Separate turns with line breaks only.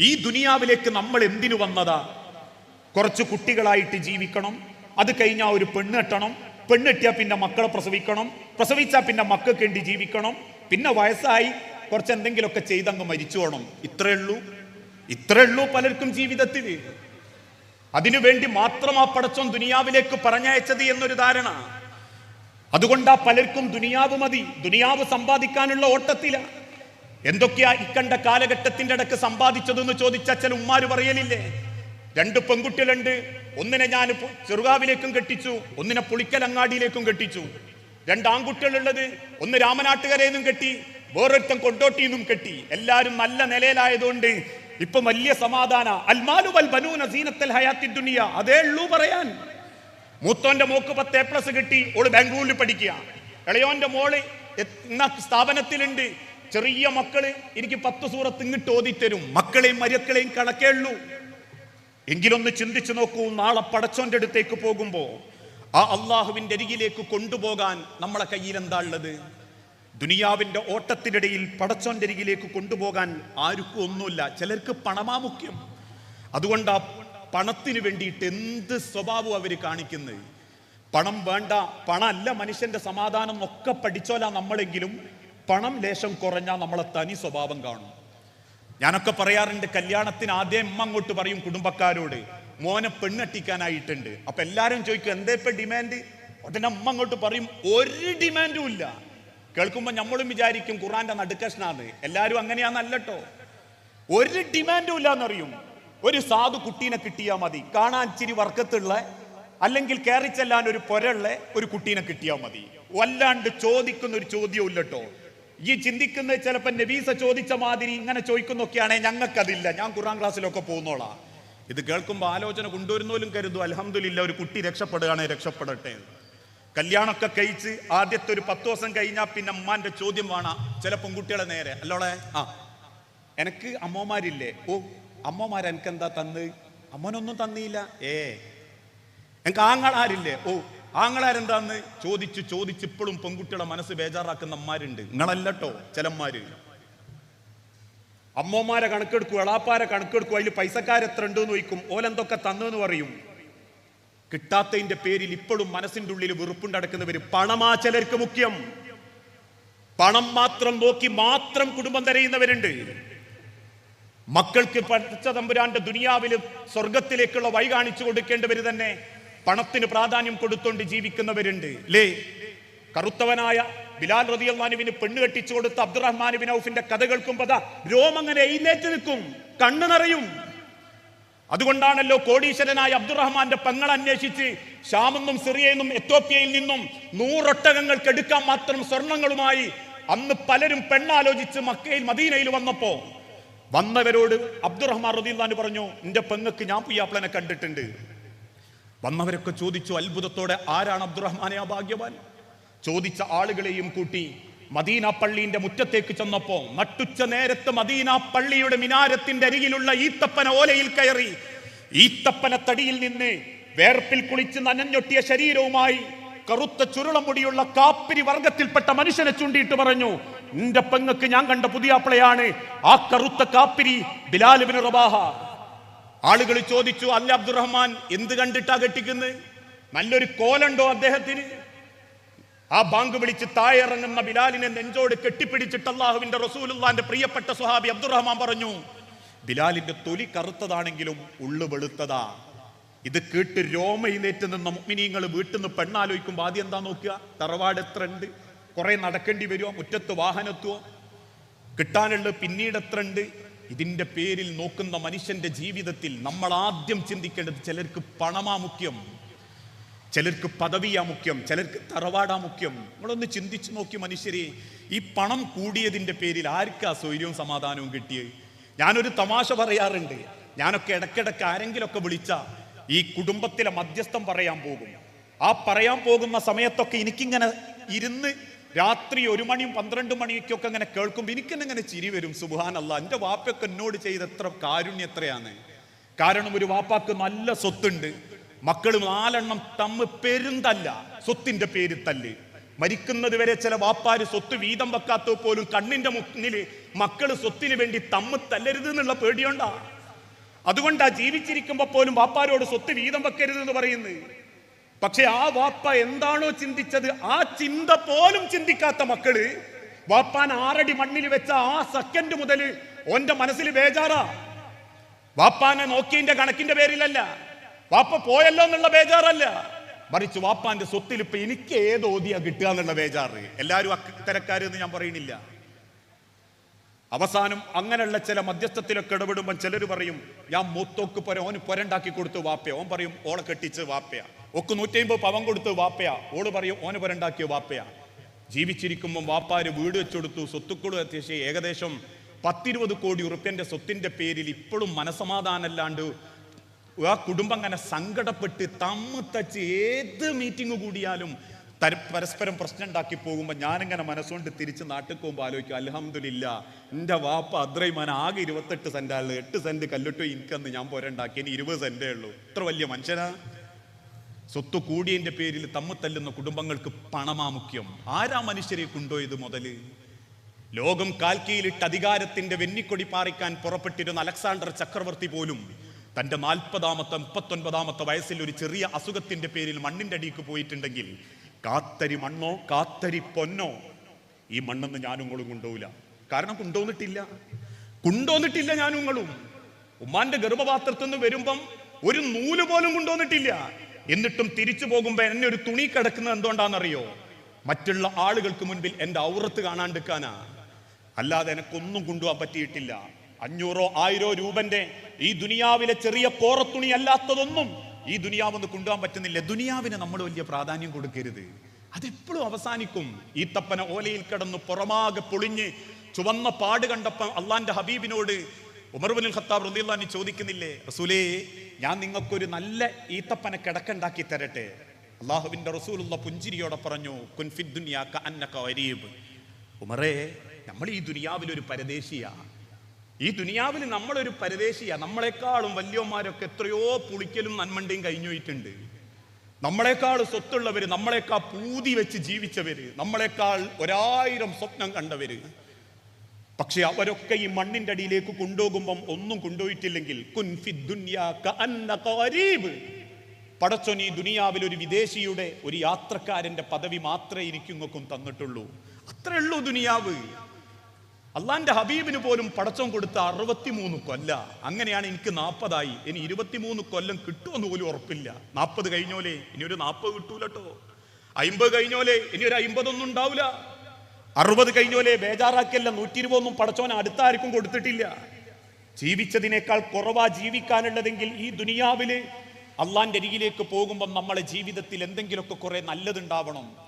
ഈ ദുനിയാവിലേക്ക് നമ്മൾ എന്തിനു വന്നതാ? കുറച്ച് കുട്ടികളായിട്ട് ജീവിക്കണം അത് കഴിഞ്ഞാൽ ഒരു പെണ്ണ് കെട്ടണം പെണ്ണെട്ടിയാൽ പിന്നെ മക്കളെ പ്രസവിക്കണം പ്രസവിച്ചാൽ പിന്നെ മക്കൾക്ക് വേണ്ടി ജീവിക്കണം പിന്നെ വയസ്സായി കുറച്ച് എന്തെങ്കിലുമൊക്കെ ചെയ്തങ്ങ് മരിച്ചു പോകണം ഇത്രേ ഉള്ളൂ. ഇത്രേ ഉള്ളൂ പലർക്കും ജീവിതത്തിൽ. അതിനു വേണ്ടി മാത്രം ആ പടച്ചോൻ ദുനിയാവിലേക്ക് പറഞ്ഞയച്ചത് എന്നൊരു ധാരണ. അതുകൊണ്ടാ പലർക്കും ദുനിയാവ് മതി. ദുനിയാവ് സമ്പാദിക്കാനുള്ള ഓട്ടത്തില. എന്തൊക്കെയാ ഇക്കണ്ട കാലഘട്ടത്തിന്റെ ഇടയ്ക്ക് സമ്പാദിച്ചതെന്ന് ചോദിച്ച ചില ഉമ്മാര് പറയലില്ലേ? രണ്ട് പെൺകുട്ടികളുണ്ട്. ഒന്നിനെ ഞാൻ ചെറുകാവിലേക്കും കെട്ടിച്ചു. ഒന്നിനെ പുളിക്കലങ്ങാടിയിലേക്കും കെട്ടിച്ചു. രണ്ട് ആൺകുട്ടികളുള്ളത്. ഒന്ന് രാമനാട്ടുകരയിൽ കെട്ടി വേറൊരുത്തൻ കൊണ്ടോട്ടിയിൽ നിന്നും കെട്ടി. എല്ലാരും നല്ല നിലയിലായതുകൊണ്ട് ഇപ്പൊ വലിയ സമാധാന. അൽമാലു വൽ ബനൂന ഹയാത്തി ദുനിയ. അതേ ഉള്ളൂ പറയാൻ. മൂത്തോന്റെ മോക്ക് പത്ത് എ പ്ലസ് കിട്ടി. ഓൾ ബാംഗ്ലൂരിൽ പഠിക്കുക. ഇളയോന്റെ മോൾ എന്ന സ്ഥാപനത്തിലുണ്ട്. ചെറിയ മക്കൾ എനിക്ക് പത്ത് സൂറത്ത് ഇങ്ങോട്ട് ഓതിത്തരും. മക്കളെയും മര്യക്കളെയും കണക്കേ ഉള്ളൂ എങ്കിലൊന്ന് ചിന്തിച്ചു നോക്കൂ നാളെ പടച്ചോന്റെ അടുത്തേക്ക് പോകുമ്പോ ആ അള്ളാഹുവിന്റെ അരികിലേക്ക് കൊണ്ടുപോകാൻ നമ്മളെ കയ്യിൽ എന്താ ഉള്ളത്? ദുനിയാവിന്റെ ഓട്ടത്തിനിടയിൽ പടച്ചോന്റെ അരികിലേക്ക് കൊണ്ടുപോകാൻ ആർക്കും ഒന്നുമില്ല. ചിലർക്ക് പണമാ മുഖ്യം. അതുകൊണ്ട് ആ പണത്തിന് വേണ്ടിയിട്ട് എന്ത് സ്വഭാവം അവർ കാണിക്കുന്നത് പണം വേണ്ട പണമല്ല മനുഷ്യന്റെ സമാധാനം ഒക്കെ പഠിച്ചോല നമ്മളെങ്കിലും. പണം ലേശം കുറഞ്ഞാൽ നമ്മളെ തനി സ്വഭാവം കാണും. ഞാനൊക്കെ പറയാറുണ്ട് കല്യാണത്തിന് ആദ്യം അമ്മ അങ്ങോട്ട് പറയും കുടുംബക്കാരോട് മോനെ പെണ്ണെട്ടിക്കാനായിട്ടുണ്ട്. അപ്പൊ എല്ലാരും ചോദിക്കും എന്തേ ഇപ്പൊ ഡിമാൻഡ് ഉടനെ അമ്മ അങ്ങോട്ട് പറയും ഒരു ഡിമാൻഡും ഇല്ല. കേൾക്കുമ്പോ നമ്മളും വിചാരിക്കും ഖുറാന്റെ നടുക്കഷ്ണാന്ന് എല്ലാരും അങ്ങനെയാന്നല്ലോ ഒരു ഡിമാൻഡും ഇല്ല എന്നറിയും ഒരു സാധു കുട്ടീനെ കിട്ടിയാൽ മതി. കാണാൻ ഇച്ചിരി വർക്കത്തുള്ള അല്ലെങ്കിൽ കയറി ചെല്ലാൻ ഒരു പൊരള്ള ഒരു കുട്ടീനെ കിട്ടിയാൽ മതി. വല്ലാണ്ട് ചോദിക്കുന്ന ഒരു ചോദ്യവും ഇല്ലട്ടോ. ഈ ചിന്തിക്കുന്നത് ചിലപ്പോൾ നബീസ ചോദിച്ച മാതിരി ഇങ്ങനെ ചോദിക്കുന്നൊക്കെയാണെങ്കിൽ ഞങ്ങൾക്കതില്ല. ഞാൻ ഖുറാൻ ക്ലാസ്സിലൊക്കെ പോകുന്നോളാ. ഇത് കേൾക്കുമ്പോൾ ആലോചന കൊണ്ടുവരുന്നോലും കരുതും. അലഹമില്ല ഒരു കുട്ടി രക്ഷപ്പെടുകയാണെങ്കിൽ രക്ഷപ്പെടട്ടെ കല്യാണമൊക്കെ കഴിച്ച് ആദ്യത്തെ ഒരു പത്ത് ദിവസം കഴിഞ്ഞാൽ പിന്നെ അമ്മാന്റെ ചോദ്യം വേണം. ചില പെൺകുട്ടികളെ നേരെ. അല്ലോളെ? ആ. എനിക്ക് അമ്മമാരില്ലേ? ഓ അമ്മമാർ എനിക്ക് എന്താ തന്ന്? അമ്മനൊന്നും തന്നിയില്ല. ഏ. എനിക്ക് ആങ്ങളാരില്ലേ? ഓ ആങ്ങളാരെന്താന്ന്? ചോദിച്ച് ചോദിച്ച് ഇപ്പോഴും പെൺകുട്ടികളെ മനസ്സ് ബേജാറാക്കുന്ന അമ്മമാരുണ്ട് നിങ്ങളല്ലട്ടോ ചിലന്മാര് അമ്മമാരെ കണക്കെടുക്കും എളാപ്പാരെ കണക്കെടുക്കും അതിൽ പൈസക്കാരെത്ര ഉണ്ട് എന്ന് ചോദിക്കും. ഓലെന്തൊക്കെ തന്നെന്ന് പറയും. കിട്ടാത്തതിന്റെ പേരിൽ ഇപ്പോഴും മനസ്സിന്റെ ഉള്ളിൽ വെറുപ്പുണ്ടടക്കുന്നവര് പണമാ ചിലർക്ക് മുഖ്യം. പണം മാത്രം നോക്കി മാത്രം കുടുംബം തരയുന്നവരുണ്ട്. മക്കൾക്ക് പഠിച്ച തമ്പുരാന്റെ ദുനിയാവിലും സ്വർഗത്തിലേക്കുള്ള വഴി കാണിച്ചു കൊടുക്കേണ്ടവര് തന്നെ. പണത്തിന് പ്രാധാന്യം കൊടുത്തുകൊണ്ട് ജീവിക്കുന്നവരുണ്ട്. ലേ കറുത്തവനായ ബിലാൽ റതിയല്ലാനുവിന് പെണ്ണ് കെട്ടിച്ചു കൊടുത്ത അബ്ദുറഹ്മാൻ ബിൻ ഔഫിന്റെ കഥ കേൾക്കുമ്പോൾ രോമങ്ങനെ എഴുന്നേറ്റ് നിൽക്കും കണ്ണു നിറയും. അതുകൊണ്ടാണല്ലോ കോടീശ്വരനായ അബ്ദുറഹ്മാന്റെ പെങ്ങൾ അന്വേഷിച്ച് ഷാമെന്നും സിറിയെന്നും എത്തോപ്യയിൽ നിന്നും നൂറൊട്ടകങ്ങൾക്ക് എടുക്കാൻ മാത്രം സ്വർണങ്ങളുമായി അന്ന് പലരും പെണ്ണാലോചിച്ച് മക്കയിൽ മദീനയിൽ വന്നപ്പോ വന്നവരോട് അബ്ദുറഹ്മാൻ റദീല്ലാന്ന് പറഞ്ഞു എന്റെ പെങ്ങക്ക് ഞാൻ പുയ്യാപ്ലനെ കണ്ടിട്ടുണ്ട്. വന്നവരൊക്കെ ചോദിച്ചു അത്ഭുതത്തോടെ ആരാണ് അബ്ദുറഹ്മാനെ ആ ഭാഗ്യവാൻ? ചോദിച്ച ആളുകളെയും കൂട്ടി മദീന പള്ളിന്റെ മുറ്റത്തേക്ക് ചെന്നപ്പോ നട്ടുച്ച നേരത്ത് മദീന പള്ളിയുടെ മിനാരത്തിന്റെ അരികിലുള്ള ഈത്തപ്പന ഓലയിൽ കയറി ഈത്തപ്പന തടിയിൽ നിന്ന് വേർപ്പിൽ കുളിച്ച് നനഞ്ഞൊട്ടിയ ശരീരവുമായി കറുത്ത ചുരുളമുടിയുള്ള കാപ്പിരി വർഗത്തിൽപ്പെട്ട മനുഷ്യനെ ചൂണ്ടിയിട്ട് പറഞ്ഞു നിന്റെ പെങ്ങക്ക് ഞാൻ കണ്ട പുതിയ അപ്പളയാണ് ആ കറുത്ത കാപ്പിരി ബിലാലുബിന് റബാഹ. ആളുകൾ ചോദിച്ചു അല്ല അബ്ദുറഹ്മാൻ എന്ത് കണ്ടിട്ടാ കെട്ടിക്കുന്നത് നല്ലൊരു കോലുണ്ടോ അദ്ദേഹത്തിന്? ആ ബാങ്ക് വിളിച്ച് താഴെ ബിലാലിനെ നെഞ്ചോട് കെട്ടിപ്പിടിച്ചിട്ട് അള്ളാഹുവിന്റെ റസൂലുള്ളാന്റെ പ്രിയപ്പെട്ട സുഹാബി അബ്ദുറഹ്മാൻ പറഞ്ഞു ബിലാലിന്റെ തൊലി കറുത്തതാണെങ്കിലും ഉള്ളു വെളുത്തതാ. ഇത് കേട്ട് രോമയിലേറ്റ് നിന്ന മുഗ്മിനീങ്ങൾ വീട്ടിൽ നിന്ന് പെണ്ണാലോചിക്കുമ്പോൾ ആദ്യം എന്താ നോക്കുക? തറവാട് എത്ര ഉണ്ട്? കുറെ നടക്കേണ്ടി വരുമോ മുറ്റത്ത് വാഹനത്തുവോ കിട്ടാനുള്ളത് പിന്നീട് എത്ര ഉണ്ട്? ഇതിന്റെ പേരിൽ നോക്കുന്ന മനുഷ്യന്റെ ജീവിതത്തിൽ നമ്മൾ ആദ്യം ചിന്തിക്കേണ്ടത് ചിലർക്ക് പണമാ മുഖ്യം ചിലർക്ക് പദവിയാ മുഖ്യം ചിലർക്ക് തറവാടാ മുഖ്യം. നമ്മളൊന്ന് ചിന്തിച്ചു നോക്കി മനുഷ്യരെ ഈ പണം കൂടിയതിന്റെ പേരിൽ ആർക്കാ സ്വൈര്യവും സമാധാനവും കിട്ടിയത് ഞാനൊരു തമാശ പറയാറുണ്ട്. ഞാനൊക്കെ ഇടയ്ക്കിടയ്ക്ക് ആരെങ്കിലൊക്കെ വിളിച്ച ഈ കുടുംബത്തിലെ മധ്യസ്ഥം പറയാൻ പോകും. ആ പറയാൻ പോകുന്ന സമയത്തൊക്കെ എനിക്കിങ്ങനെ ഇരുന്ന് രാത്രി ഒരു മണിയും പന്ത്രണ്ട് മണിക്കൊക്കെ അങ്ങനെ കേൾക്കുമ്പോൾ എനിക്കെന്നെ ഇങ്ങനെ ചിരി വരും. സുബാനല്ല എന്റെ വാപ്പയൊക്കെ എന്നോട് ചെയ്ത് എത്ര കാരുണ്യം എത്രയാണ്. കാരണം ഒരു വാപ്പാക്ക് നല്ല സ്വത്തുണ്ട്. മക്കൾ നാലെണ്ണം തമ്മ് പെരുന്തല്ല സ്വത്തിന്റെ പേര് തല്ല്. മരിക്കുന്നത് വരെ ചില വാപ്പാര് സ്വത്ത് വീതം വെക്കാത്ത പോലും കണ്ണിന്റെ മുന്നിൽ മക്കൾ സ്വത്തിന് വേണ്ടി തമ്മ് തല്ലരുത് എന്നുള്ള പേടിയുണ്ടാ. അതുകൊണ്ടാ ജീവിച്ചിരിക്കുമ്പോ പോലും വാപ്പാരോട് സ്വത്ത് വീതം വെക്കരുത് എന്ന് പറയുന്നത്. പക്ഷെ ആ വാപ്പ എന്താണോ ചിന്തിച്ചത് ആ ചിന്ത പോലും ചിന്തിക്കാത്ത മക്കൾ വാപ്പാൻ ആറടി മണ്ണിൽ വെച്ച ആ സെക്കൻഡ് മുതൽ ഓന്റെ മനസ്സിൽ ബേജാറാ. വാപ്പാനെ നോക്കിയതിന്റെ കണക്കിന്റെ പേരിലല്ല. വാപ്പ പോയല്ലോ എന്നുള്ള ബേജാറല്ല. മറിച്ച് വാപ്പാന്റെ സ്വത്തിൽ ഇപ്പൊ എനിക്ക് ഏത് ഓതിയാ കിട്ടുക എന്നുള്ള ബേജാറ്. എല്ലാവരും അത്തരക്കാരെന്ന് ഞാൻ പറയുന്നില്ല. അവസാനം അങ്ങനെയുള്ള ചില മധ്യസ്ഥത്തിലൊക്കെ ഇടപെടുമ്പോൾ ചിലർ പറയും ഞാൻ മൂത്തോക്ക് പുര ഓന് പൊരണ്ടാക്കി കൊടുത്തു വാപ്പയ ഓൻ പറയും ഓളെ കെട്ടിച്ച് വാപ്പയ. ഒക്കെ നൂറ്റമ്പത് പവൻ കൊടുത്ത് വാപ്പയാ. ഓട് പറയും ഓന് പരണ്ടാക്കിയ വാപ്പയാ. ജീവിച്ചിരിക്കുമ്പോൾ വാപ്പാര് വീട് വെച്ചെടുത്തു. സ്വത്തുക്കോട് അത്യാവശ്യം ഏകദേശം പത്തിരുപത് കോടി ഉറുപ്പ്യന്റെ സ്വത്തിന്റെ പേരിൽ ഇപ്പോഴും മനസമാധാനമല്ലാണ്ട് ആ കുടുംബം അങ്ങനെ സങ്കടപ്പെട്ട് തമ്മ് തച്ച് ഏത് മീറ്റിംഗ് കൂടിയാലും തര- പരസ്പരം പ്രശ്നം ഉണ്ടാക്കി പോകുമ്പോൾ ഞാനിങ്ങനെ മനസ്സുകൊണ്ട് തിരിച്ച് നാട്ടിൽ പോകുമ്പോൾ ആലോചിക്കും അലഹമില്ല എന്റെ വാപ്പ അദ്രൈമാൻ ആകെ ഇരുപത്തെട്ട് സെന്റാൾ എട്ട് സെന്റ് കല്ലിട്ടോ ഇൻകന്ന് ഞാൻ പോരണ്ടാക്കി. ഇനി ഇരുപത് സെന്റേ ഉള്ളൂ. ഇത്ര വലിയ മനുഷ്യനാ? സ്വത്ത് കൂടിയതിന്റെ പേരിൽ തമ്മ് തല്ലുന്ന കുടുംബങ്ങൾക്ക് പണമാ മുഖ്യം. ആരാ മനുഷ്യരെ കൊണ്ടോ ഇത് മുതൽ? ലോകം കാൽക്കയിലിട്ട് അധികാരത്തിന്റെ വെന്നിക്കൊടി പാറിക്കാൻ പുറപ്പെട്ടിരുന്ന അലക്സാണ്ടർ ചക്രവർത്തി പോലും തന്റെ നാൽപ്പതാമത്തെ മുപ്പത്തൊൻപതാമത്തെ വയസ്സിൽ ഒരു ചെറിയ അസുഖത്തിന്റെ പേരിൽ മണ്ണിന്റെ അടിക്ക് പോയിട്ടുണ്ടെങ്കിൽ കാത്തരി മണ്ണോ കാത്തരി പൊന്നോ ഈ മണ്ണെന്ന് ഞാനും നിങ്ങളും കൊണ്ടുപോകില്ല കാരണം കൊണ്ടുവന്നിട്ടില്ല. കൊണ്ടുവന്നിട്ടില്ല ഞാനും നിങ്ങളും ഉമ്മാന്റെ ഗർഭപാത്രത്തിൽ നിന്ന് വരുമ്പം ഒരു നൂൽ പോലും കൊണ്ടുവന്നിട്ടില്ല. എന്നിട്ടും തിരിച്ചു പോകുമ്പോൾ എന്നെ ഒരു തുണി കിടക്കുന്നത് എന്തുകൊണ്ടാണെന്നറിയോ? മറ്റുള്ള ആളുകൾക്ക് മുൻപിൽ എന്റെ ഔറത്ത് കാണാണ്ടിരിക്കാനാ അല്ലാതെ എനക്കൊന്നും കൊണ്ടുപോകാൻ പറ്റിയിട്ടില്ല. അഞ്ഞൂറോ ആയിരോ രൂപന്റെ ഈ ദുനിയാവിലെ ചെറിയ കോറത്തുണി അല്ലാത്തതൊന്നും ഈ ദുനിയാവ് ഒന്ന് കൊണ്ടുപോകാൻ പറ്റുന്നില്ല. ദുനിയാവിന് നമ്മൾ വലിയ പ്രാധാന്യം കൊടുക്കരുത്. അതെപ്പോഴും അവസാനിക്കും. ഈ തപ്പന ഓലയിൽ കിടന്ന് പുറമാകെ പൊളിഞ്ഞ് ചുവന്ന പാട് കണ്ടപ്പം അള്ളാന്റെ ഹബീബിനോട് ഉമർബുൽ ഖത്താബ് റദിയുള്ള ചോദിക്കുന്നില്ലേ? റസൂലേ ഞാൻ നിങ്ങൾക്കൊരു നല്ല ഈത്തപ്പന കിടക്കുണ്ടാക്കി തരട്ടെ. അള്ളാഹുവിന്റെ റസൂലുള്ള പുഞ്ചിരിയോടെ പറഞ്ഞു കുൻഫിദ് ദുനിയാ കഅന്നക വരീബ്. ഉമറേ നമ്മൾ ഈ ദുനിയാവിൽ ഒരു പരദേശിയാ. ഈ ദുനിയാവിൽ നമ്മളൊരു പരദേശിയാ. നമ്മളെക്കാളും വലിയവന്മാരൊക്കെ എത്രയോ പുളിക്കലും നന്മണ്ടയും കഴിഞ്ഞു പോയിട്ടുണ്ട് നമ്മളെക്കാൾ സ്വത്തുള്ളവര് നമ്മളെക്കാൾ പൂതി വെച്ച് ജീവിച്ചവര് നമ്മളെക്കാൾ ഒരായിരം സ്വപ്നം കണ്ടവര്. പക്ഷെ അവരൊക്കെ ഈ മണ്ണിന്റെ അടിയിലേക്ക് കൊണ്ടുപോകുമ്പം ഒന്നും കൊണ്ടുപോയിട്ടില്ലെങ്കിൽ കഅന്നക ഈ ദുനിയാവിൽ ഒരു വിദേശിയുടെ ഒരു യാത്രക്കാരന്റെ പദവി മാത്രമേ ഇരിക്കുങ്ങൾക്കും തന്നിട്ടുള്ളൂ. അത്രേ ഉള്ളൂ ദുനിയാവ്. അള്ളാന്റെ ഹബീബിന് പോലും പടച്ചോൻ കൊടുത്ത അറുപത്തിമൂന്ന് കൊല്ല. അങ്ങനെയാണ് എനിക്ക് നാൽപ്പതായി. ഇനി ഇരുപത്തിമൂന്ന് കൊല്ലം കിട്ടുമെന്ന് പോലും ഉറപ്പില്ല. നാൽപ്പത് കഴിഞ്ഞോലേ? ഇനി ഒരു നാൽപ്പത് കിട്ടൂലട്ടോ. അയിമ്പത് കഴിഞ്ഞോലെ? ഇനി ഒരു അയിമ്പതൊന്നും ഉണ്ടാവില്ല അറുപത് കഴിഞ്ഞോലെ ബേജാറാക്കിയല്ല നൂറ്റി ഇരുപതൊന്നും പടച്ചോൻ അടുത്ത ആർക്കും കൊടുത്തിട്ടില്ല. ജീവിച്ചതിനേക്കാൾ കുറവാ ജീവിക്കാനുള്ളതെങ്കിൽ ഈ ദുനിയാവിൽ അള്ളാന്റെ അരികിലേക്ക് പോകുമ്പം നമ്മളെ ജീവിതത്തിൽ എന്തെങ്കിലുമൊക്കെ കുറെ നല്ലതുണ്ടാവണം.